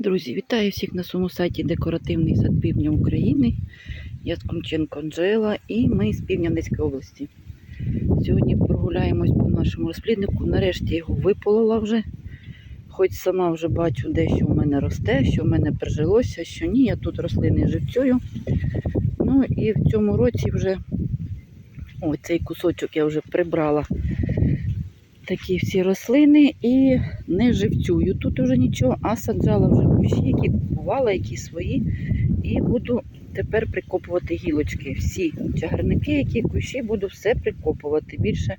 Друзі, вітаю всіх на своєму сайті Декоративний сад Півдня України. Я з Скунченко Анжела і ми з Півдня-Одеської області. Сьогодні прогуляємось по нашому розпліднику. Нарешті його виполола вже. Хоч сама вже бачу, де що в мене росте, що в мене прижилося, що ні, я тут рослини живцюю. Ну і в цьому році вже ось цей кусочок я вже прибрала такі всі рослини і не живцюю тут уже нічого, а саджала вже кущі, які купувала, які свої. І буду тепер прикопувати гілочки. Всі чагарники, які кущі, буду все прикопувати. Більше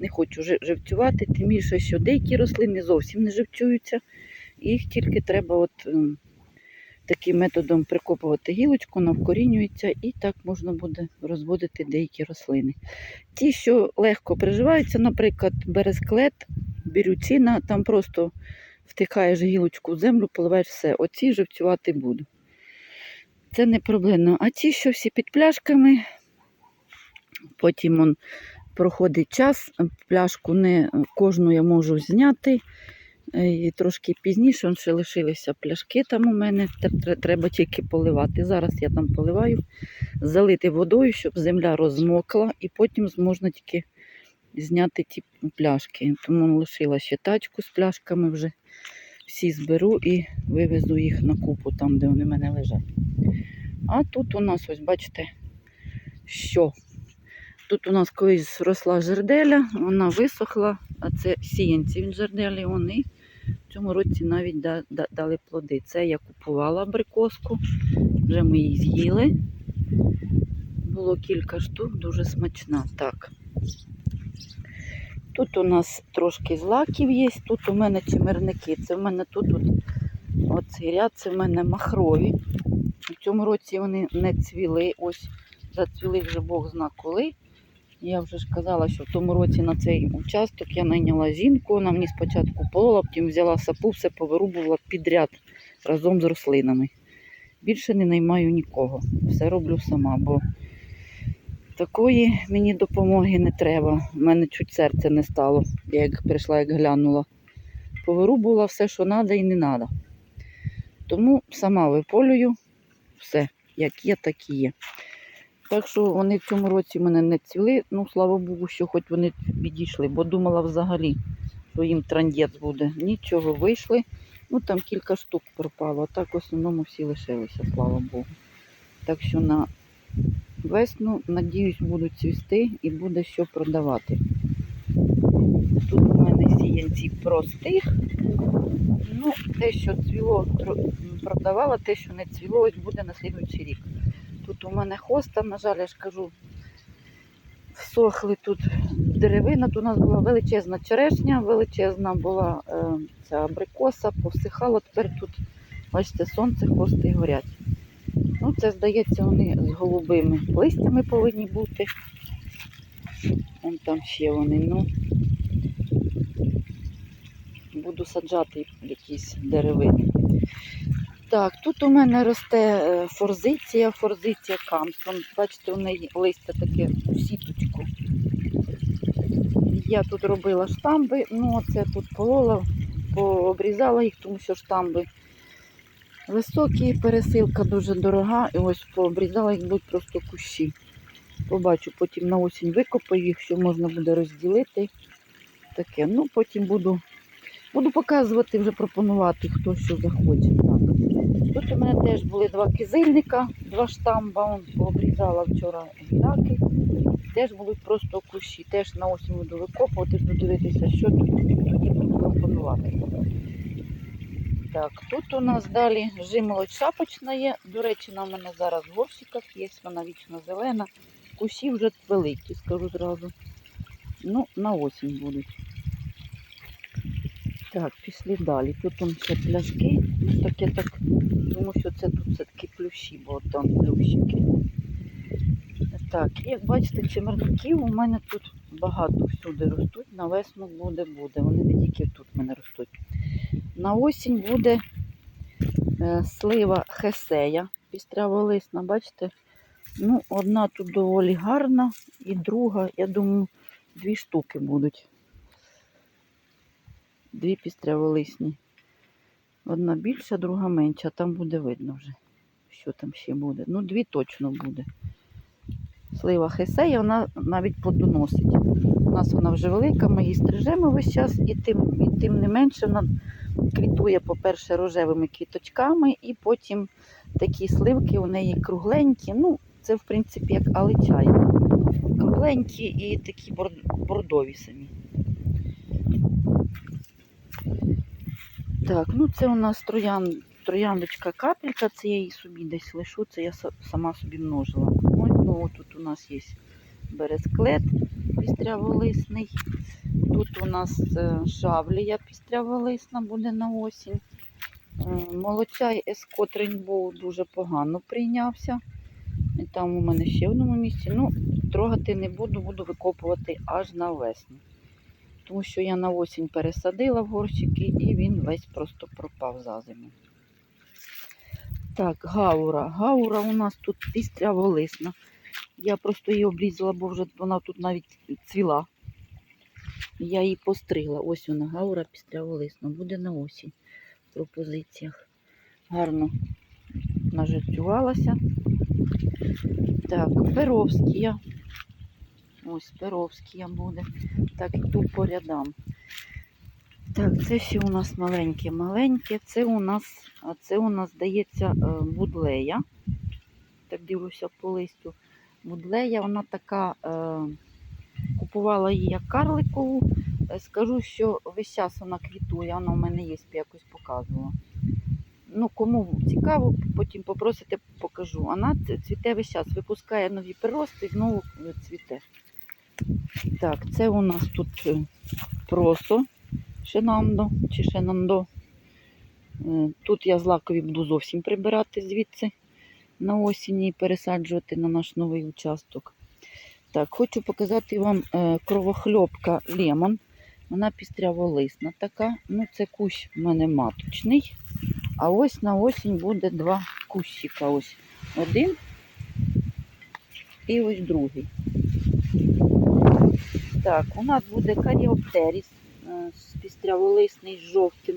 не хочу живцювати, тим більше, що деякі рослини зовсім не живцюються. Їх тільки треба от ем, таким методом прикопувати гілочку, вона вкорінюється, і так можна буде розводити деякі рослини. Ті, що легко приживаються, наприклад, бересклет, бірюціна, там просто втикаєш гілочку в землю, поливаєш все. Оці живцювати буду. Це не проблемно. А ті, що всі під пляшками, потім он проходить час, пляшку не кожну я можу зняти. Е, І трошки пізніше ще лишилися пляшки там у мене. тр- тр- Треба тільки поливати. Зараз я там поливаю, залити водою, щоб земля розмокла, і потім можна тільки зняти ті пляшки. Тому лишила ще тачку з пляшками вже. Всі зберу і вивезу їх на купу там, де вони в мене лежать. А тут у нас, ось бачите, що? Тут у нас колись росла жерделя, вона висохла, а це сіянці від жерделі. Вони в цьому році навіть да- да- дали плоди. Це я купувала абрикоску, вже ми її з'їли. Було кілька штук, дуже смачна. Так. Тут у нас трошки злаків є, тут у мене чимерники. Це в мене тут от, оцей ряд, це в мене махрові. В цьому році вони не цвіли. Ось зацвіли вже Бог зна коли. Я вже ж казала, що в тому році на цей участок я найняла жінку, вона мені спочатку полола, потім взяла сапу, все повирубувала підряд разом з рослинами. Більше не наймаю нікого. Все роблю сама, бо такої мені допомоги не треба. У мене чуть серце не стало, я як прийшла, як глянула. Повирубувала все, що треба і не треба. Тому сама виполюю все, як є, так і є. Так що вони в цьому році мене не цвіли. Ну, слава Богу, що хоч вони відійшли, бо думала взагалі, що їм трандець буде. Нічого вийшли. Ну там кілька штук пропало, а так в основному всі лишилися, слава Богу. Так що на весну, надіюсь, будуть цвісти і буде що продавати. Тут у мене сіянці простих. Ну, те, що цвіло, продавала, те, що не цвіло, буде на слідуючий рік. Тут у мене хоста, на жаль, я ж кажу, всохли тут деревина. Тут у нас була величезна черешня, величезна була е, ця абрикоса, повсихала. Тепер тут, бачите, сонце, хости горять. Ну, це, здається, вони з голубими листями повинні бути. Вон там ще вони, ну. Буду саджати якісь деревини. Так, тут у мене росте е, форзиція, форзиція камсон. Бачите, у неї листя таке у сіточку. Я тут робила штамби, ну оце тут полола, пообрізала їх, тому що штамби високі, пересилка дуже дорога. І ось пообрізала їх будуть просто кущі. Побачу, потім на осінь викопаю їх, що можна буде розділити. Таке. Ну, потім буду, буду показувати, вже пропонувати, хто що захоче. Тут у мене теж були два кизильника, два штамба, он пообрізала вчора гіляки. Теж будуть просто кущі. Теж на осінь буду викопувати, буду дивитися, що тоді буду пропонувати. Так, тут у нас далі жимолодь шапочна є. До речі, вона в мене зараз в горщиках є, вона вічно зелена. Кущі вже великі, скажу зразу. Ну, на осінь будуть. Так, пішли далі. Тут он ще пляшки. Ну, таке так, тому що це тут все-таки плющі, бо там плющики. Так, як бачите, чимерників у мене тут багато всюди ростуть. На весну буде, буде. Вони не тільки тут в мене ростуть. На осінь буде е, слива хесея пістряволисна, бачите? Ну, одна тут доволі гарна, і друга, я думаю, дві штуки будуть. Дві пістряволисні. Одна більша, друга менша. Там буде видно вже, що там ще буде. Ну, дві точно буде. Слива хесея, вона навіть плодоносить. У нас вона вже велика, ми її стрижемо весь час, і тим, і тим не менше вона квітує, по-перше, рожевими квіточками, і потім такі сливки у неї кругленькі. Ну, це, в принципі, як аличай. Кругленькі і такі бордові самі. Так, ну це у нас троян, трояндочка капелька, це я її собі десь лишу, це я сама собі множила. Ось, ну, тут у нас є бересклет пістряволисний. Тут у нас е, шавлія пістряволисна буде на осінь. Е, Молочай Ескот Рейнбоу дуже погано прийнявся. Там у мене ще в одному місці. Ну, трогати не буду, буду викопувати аж на весну. Тому що я на осінь пересадила в горщики і він весь просто пропав за зиму. Так, гаура. Гаура у нас тут пістряволисна. Я просто її обрізала, бо вже вона тут навіть цвіла. Я її постригла. Ось вона, гаура пістряволисна. Буде на осінь в пропозиціях. Гарно нажертвувалася. Так, перовськія. Ось перовськія буде. Так, йду по рядам. Так, це ще у нас маленьке-маленьке. Це у нас, це у нас, здається, е, будлея. Так дивлюся по листю. Будлея, вона така, е, купувала її як карликову. Е, Скажу, що весь час вона квітує, вона в мене є, якось показувала. Ну, кому цікаво, потім попросите, покажу. Вона цвіте весь час, випускає нові прирости і знову е, цвіте. Так, це у нас тут е, просо шинандо чи шинандо. Е, Тут я злакові буду зовсім прибирати звідси на осінь і пересаджувати на наш новий участок. Так, хочу показати вам е, кровохльопка лемон. Вона пістряволисна така. Ну, це кущ в мене маточний. А ось на осінь буде два кущика. Ось один і ось другий. Так, у нас буде каріоптеріс е, пістряволисний з жовтим.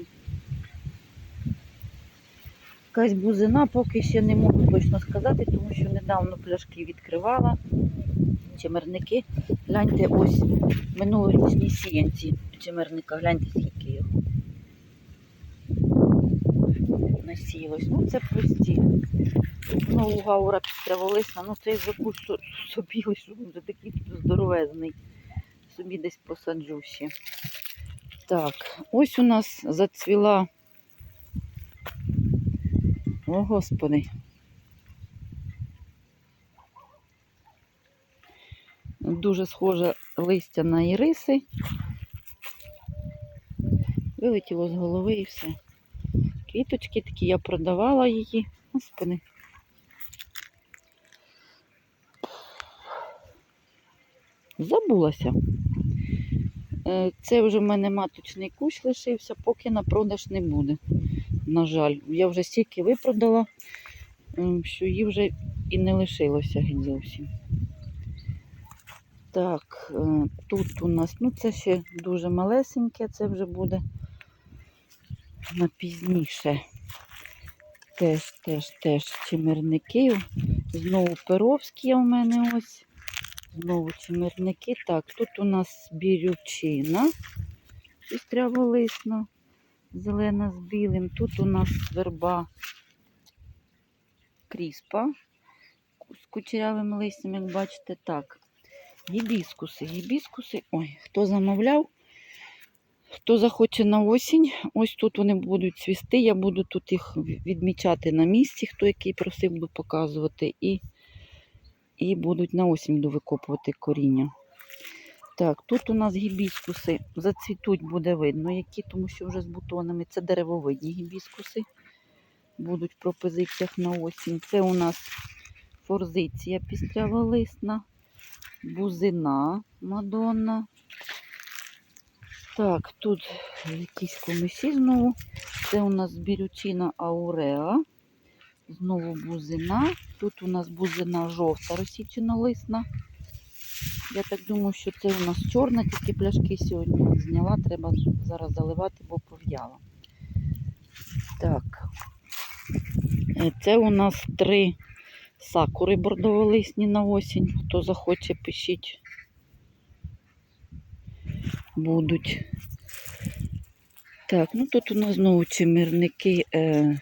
Якась бузина поки ще не можу точно сказати, тому що недавно пляшки відкривала. Чимерники. Гляньте, ось минулорічні сіянці чимерника. Гляньте, скільки його. Насіялось. Ну, це прості. Знову гаура пістряволисна. Ну, цей куш собі лишу, він вже такий здоровезний. Собі десь посаджу ще. Так, ось у нас зацвіла. О, Господи. Дуже схоже листя на іриси. Вилетіло з голови і все. Квіточки такі, я продавала її. Господи. Забулася. Е, Це вже в мене маточний кущ лишився, поки на продаж не буде. На жаль, я вже стільки випродала, ем, що її вже і не лишилося геть зовсім. Так, е, тут у нас, ну це ще дуже малесеньке, це вже буде на пізніше. Теж, теж, теж чимирники. Знову перовські у мене ось. Знову чимирники. Так, тут у нас бірючина пістряволисна, зелена з білим. Тут у нас верба кріспа з кучерявим листям, як бачите, так. Гібіскуси, гібіскуси. Ой, хто замовляв, хто захоче на осінь, ось тут вони будуть цвісти. Я буду тут їх відмічати на місці, хто який просив, буду показувати. І, і будуть на осінь викопувати коріння. Так, тут у нас гібіскуси зацвітуть, буде видно, які, тому що вже з бутонами це деревовидні гібіскуси. Будуть в пропозиціях на осінь. Це у нас форзиція пістряволисна бузина Мадонна. Так, тут якісь комісі знову. Це у нас бірючина Ауреа. Знову бузина. Тут у нас бузина жовта розсічена лисна. Я так думаю, що це у нас чорна, тільки пляшки сьогодні зняла. Треба зараз заливати, бо пов'яла. Так. Е, Це у нас три сакури бордоволисні на осінь. Хто захоче, пишіть. Будуть. Так, ну тут у нас знову чимирники е,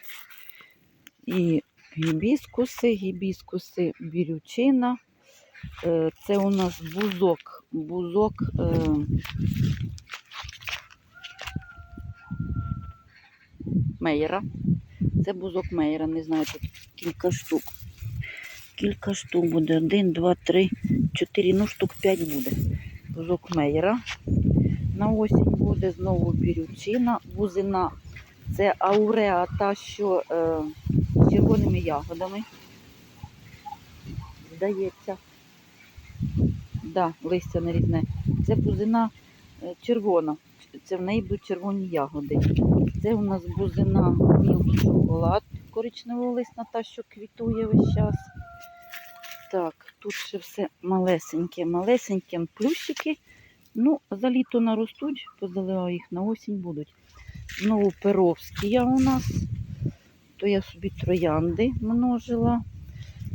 і гібіскуси, гібіскуси бірючина. Е, це у нас бузок. Бузок. Е, Мейера. Це бузок Мейера, не знаю, тут кілька штук. Кілька штук буде. Один, два, три, чотири, ну штук п'ять буде. Бузок Мейера. На осінь буде знову бірючина, бузина. Це ауреа, та, що е, червоними ягодами. Здається. Да, листя не різне. Це бузина е, червона. Це в неї будуть червоні ягоди. Це у нас бузина мілкий шоколад коричнево-лисна, та, що квітує весь час. Так, тут ще все малесеньке, малесеньке плющики. Ну, за літо наростуть, позаливаю їх на осінь будуть. Знову перовські у нас. То я собі троянди множила.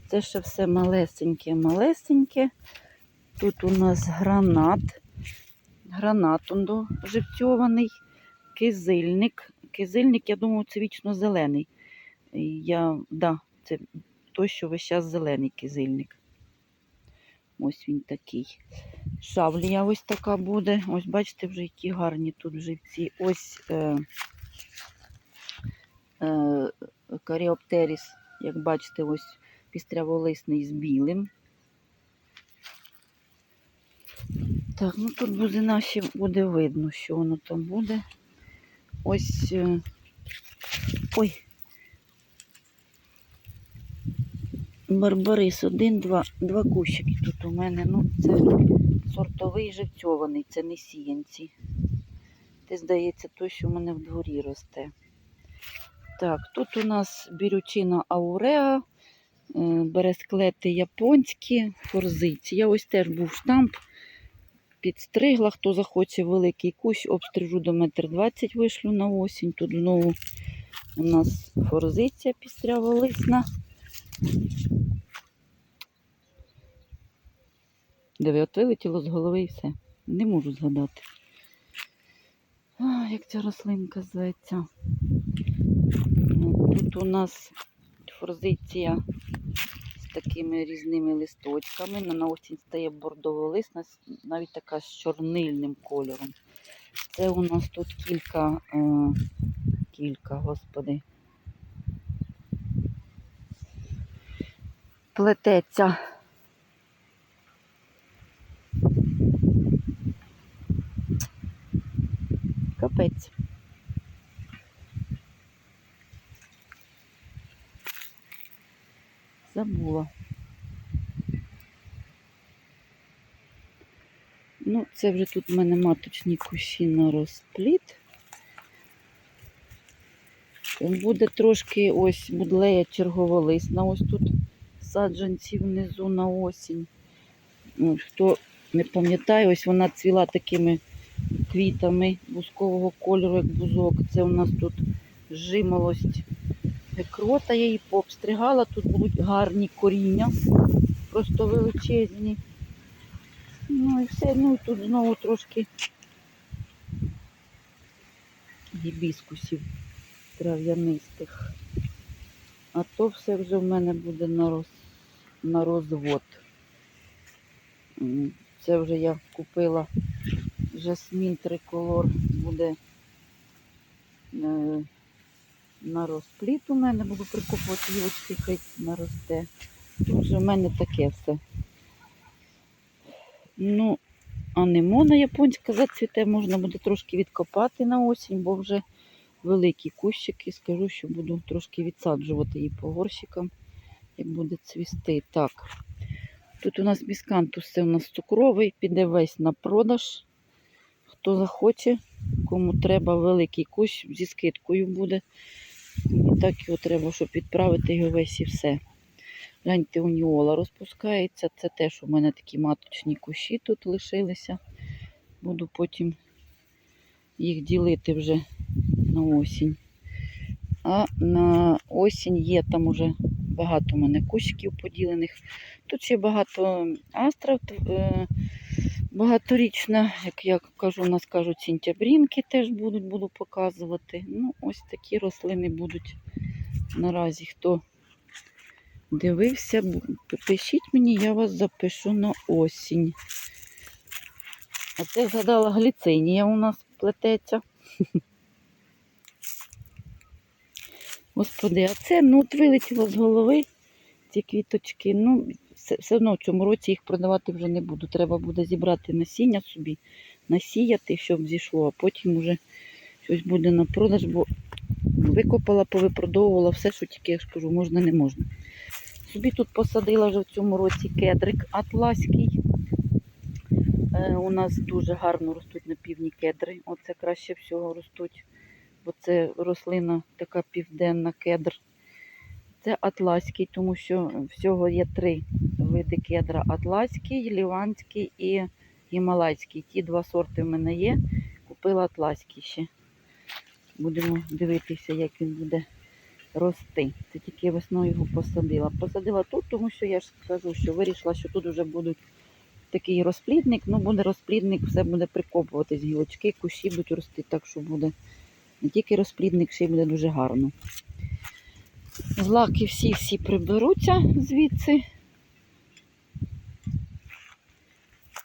Це ще все малесеньке, малесеньке. Тут у нас гранат. Гранат живцьований, кизильник. Кизильник, я думаю, це вічно зелений. Я, да, це той, що весь час зелений кизильник. Ось він такий. Шавлія ось така буде. Ось бачите, вже які гарні тут живці. Ось е, е, каріоптеріс, як бачите, ось пістряволисний з білим. Так, ну тут бузина ще буде видно, що воно там буде. Ось. е, Ой. Барбарис, один, два, два кущики тут у мене. Ну, це сортовий живцьований, це не сіянці. Це, здається, той, що в мене в дворі росте. Так, тут у нас бірючина ауреа, е, бересклети японські, форзиці. Я ось теж був штамп, підстригла. Хто захоче великий кущ, обстрижу до метр двадцять вишлю на осінь. Тут знову у нас форзиця пістряво-лисна. Диви, от вилетіло з голови і все. Не можу згадати. А, як ця рослинка зветься. Ну, Тут у нас форзиція з такими різними листочками. На осінь стає бордово-лисна, навіть така з чорнильним кольором. Це у нас тут кілька, е, кілька, господи. Плететься. Капець. Забула. Ну, це вже тут в мене маточні кущі на розпліт. Буде трошки ось будлея черговолисна. Ось тут саджанці внизу на осінь. Ну, Хто не пам'ятає, ось вона цвіла такими квітами бузкового кольору, як бузок. Це у нас тут жимолость крота, я її пообстригала. Тут будуть гарні коріння, просто величезні. Ну і все, ну і тут знову трошки гібіскусів трав'янистих. А то все вже в мене буде на, роз... на розвод. Це вже я купила жасмін триколор буде е, на розпліт у мене, буду прикопувати гілочки, хай наросте. Тут вже в мене таке все. Ну, анемона японська зацвіте, можна буде трошки відкопати на осінь, бо вже великі кущики. Скажу, що буду трошки відсаджувати її по горщикам, як буде цвісти. Так. Тут у нас міскантус, це у нас цукровий, піде весь на продаж. Хто захоче, кому треба великий кущ, зі скидкою буде. І так його треба, щоб відправити його весь і все. Гляньте, уніола розпускається. Це теж у мене такі маточні кущі тут лишилися. Буду потім їх ділити вже на осінь. А на осінь є там уже багато у мене кущиків поділених. Тут ще багато астрав, е, багаторічна, як я кажу, у нас кажуть, сінтябрінки теж будуть, буду показувати. Ну, ось такі рослини будуть наразі. Хто дивився, пишіть мені, я вас запишу на осінь. А це згадала гліцинія у нас плететься. Господи, а це ну, от вилетіло з голови ці квіточки. Ну, все, одно в цьому році їх продавати вже не буду. Треба буде зібрати насіння собі, насіяти, щоб зійшло, а потім вже щось буде на продаж, бо викопала, повипродовувала все, що тільки я ж кажу, можна, не можна. Собі тут посадила вже в цьому році кедрик атласький. Е, у нас дуже гарно ростуть на півдні кедри. Оце краще всього ростуть, бо це рослина така південна кедр. Це атласький, тому що всього є три види кедра: атласький, ліванський і гімалайський. Ті два сорти в мене є. Купила атласький ще. Будемо дивитися, як він буде рости. Це тільки весною його посадила. Посадила тут, тому що я ж кажу, що вирішила, що тут вже будуть такий розплідник. Ну, буде розплідник, все буде прикопуватись, гілочки, кущі будуть рости, так що буде не тільки розплідник, ще й буде дуже гарно. Злаки всі-всі приберуться звідси.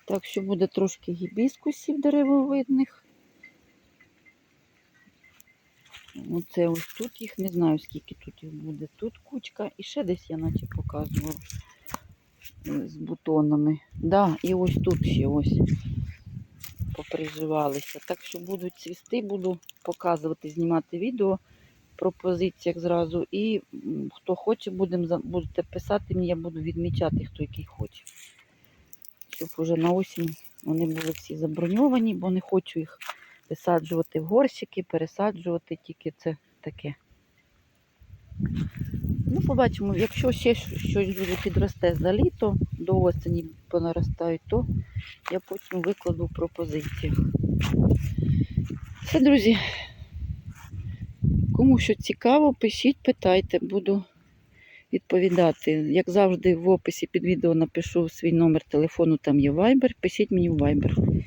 Так що буде трошки гібіскусів деревовидних. Оце ось тут їх не знаю, скільки тут їх буде. Тут кучка і ще десь я наче показувала е, з бутонами. Да, і ось тут ще ось поприживалися. Так що будуть цвісти, буду показувати, знімати відео про позиціях зразу. І хто хоче, будем, будете писати мені, я буду відмічати, хто який хоче. Щоб уже на осінь вони були всі заброньовані, бо не хочу їх висаджувати в горщики, пересаджувати, тільки це таке. Ну, побачимо, якщо ще щось дуже підросте за літо, до осені понаростають, то я потім викладу в пропозиціях. Все, друзі. Кому що цікаво, пишіть, питайте, буду відповідати. Як завжди, в описі під відео напишу свій номер телефону, там є Viber. Пишіть мені в Viber.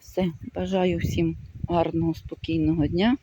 Все, бажаю всім гарного, спокійного дня.